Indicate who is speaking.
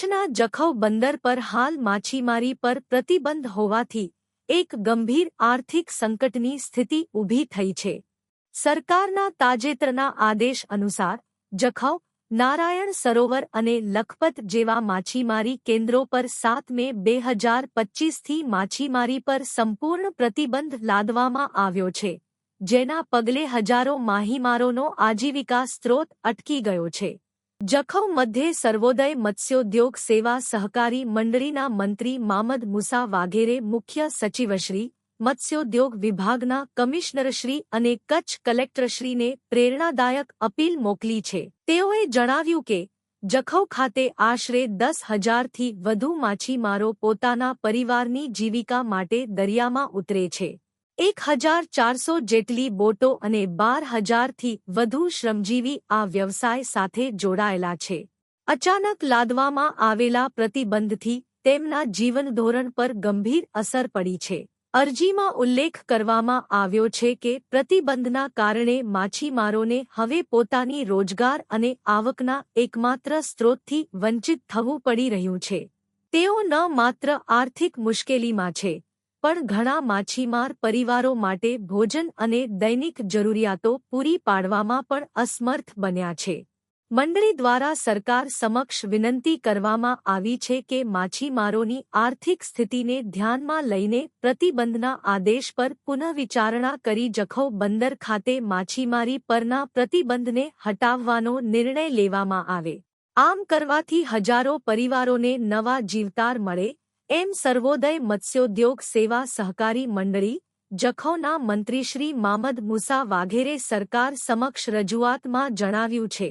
Speaker 1: કચ્છના જખૌ બંદર પર હાલ માછીમારી પર પ્રતિબંધ હોવાથી એક ગંભીર આર્થિક સંકટની સ્થિતિ ઊભી થઈ છે. સરકારના તાજેતરના આદેશ અનુસાર જખૌ, નારાયણ સરોવર અને લખપત જેવા માછીમારી કેન્દ્રો પર સાત મે બે હજાર પચ્ચીસથી માછીમારી પર સંપૂર્ણ પ્રતિબંધ લાદવામાં આવ્યો છે, જેના પગલે હજારો માહીમારોનો આજીવિકા સ્ત્રોત અટકી ગયો છે. જખૌ મધ્યે સર્વોદય મત્સ્યોદ્યોગ સેવા સહકારી મંડળીના મંત્રી મામદ મુસા વાઘેરે મુખ્ય સચિવશ્રી, મત્સ્યોદ્યોગ વિભાગના કમિશનરશ્રી અને કચ્છ કલેક્ટરશ્રીને પ્રેરણાદાયક અપીલ મોકલી છે. તેઓએ જણાવ્યું કે, જખૌ ખાતે આશરે દસ હજારથી વધુ માછીમારો પોતાના પરિવારની જીવિકા માટે દરિયામાં ઉતરે છે. એક હજાર ચારસો જેટલી બોટો અને બાર હજારથી વધુ શ્રમજીવી આ વ્યવસાય સાથે જોડાયેલા છે. અચાનક લાદવામાં આવેલા પ્રતિબંધથી તેમના જીવનધોરણ પર ગંભીર અસર પડી છે. અરજીમાં ઉલ્લેખ કરવામાં આવ્યો છે કે પ્રતિબંધના કારણે માછીમારોને હવે પોતાની રોજગાર અને આવકના એકમાત્ર સ્ત્રોતથી વંચિત થવું પડી રહ્યું છે. તેઓ ન માત્ર આર્થિક મુશ્કેલીમાં છે પણ ઘણા માછીમાર પરિવારો માટે ભોજન અને દૈનિક જરૂરિયાતો પૂરી પાડવામાં પણ અસમર્થ બન્યા છે. મંડળી દ્વારા સરકાર સમક્ષ વિનંતી કરવામાં આવી છે કે માછીમારોની આર્થિક સ્થિતિને ધ્યાનમાં લઈને પ્રતિબંધના આદેશ પર પુનઃવિચારણા કરી જખૌ બંદર ખાતે માછીમારી પરના પ્રતિબંધને હટાવવાનો નિર્ણય લેવામાં આવે. આમ કરવાથી હજારો પરિવારોને નવા જીવતાર મળે એમ સર્વોદય મત્સ્યોદ્યોગ સેવા સહકારી મંડળી, જખૌના મંત્રી શ્રી મામદ મુસા વાઘેરે સરકાર સમક્ષ રજૂઆતમાં જણાવ્યું છે.